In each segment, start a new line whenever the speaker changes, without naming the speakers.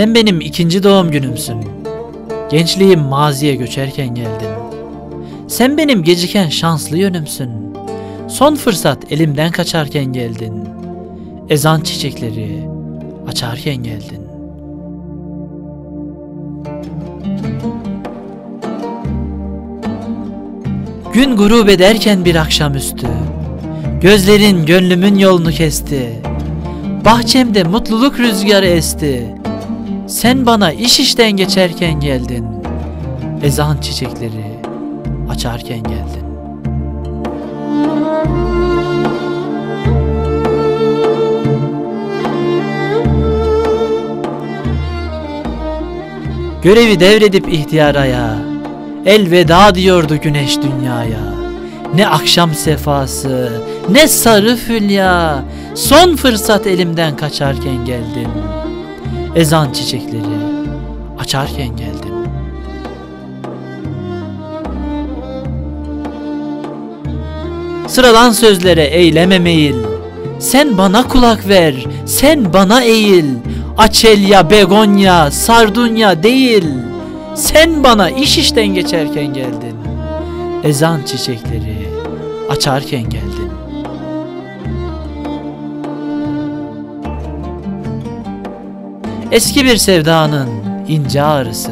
Sen benim ikinci doğum günümsün. Gençliğim maziye göçerken geldin. Sen benim geciken şanslı yönümsün. Son fırsat elimden kaçarken geldin. Ezan çiçekleri açarken geldin. Gün grup ederken bir akşamüstü. Gözlerin gönlümün yolunu kesti. Bahçemde mutluluk rüzgarı esti. Sen bana iş işten geçerken geldin. Ezan çiçekleri açarken geldin. Görevi devredip ihtiyaraya Elveda diyordu güneş dünyaya. Ne akşam sefası Ne sarı hülya Son fırsat elimden kaçarken geldin Ezan çiçekleri Açarken geldin Sıradan sözlere eyleme meyil. Sen bana kulak ver Sen bana eğil. Açelya, begonya, sardunya değil Sen bana iş işten geçerken geldin. Ezan çiçekleri açarken geldin. Eski bir sevdanın ince ağrısı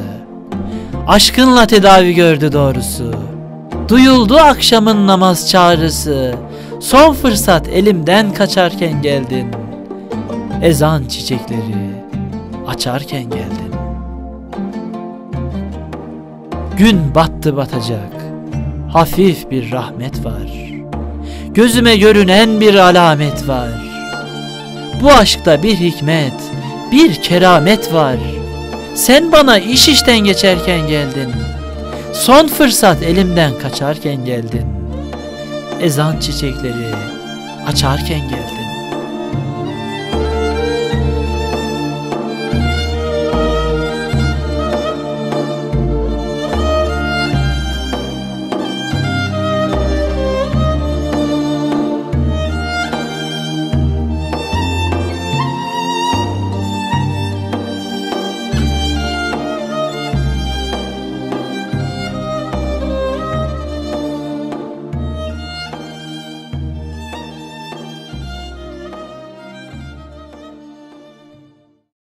Aşkınla tedavi gördü doğrusu. Duyuldu akşamın namaz çağrısı Son fırsat elimden kaçarken geldin. Ezan çiçekleri açarken geldin Gün battı batacak. Hafif bir rahmet var. Gözüme görünen bir alamet var. Bu aşkta bir hikmet Bir keramet var. Sen bana iş işten geçerken geldin. Son fırsat elimden kaçarken geldin. Ezan çiçekleri açarken geldin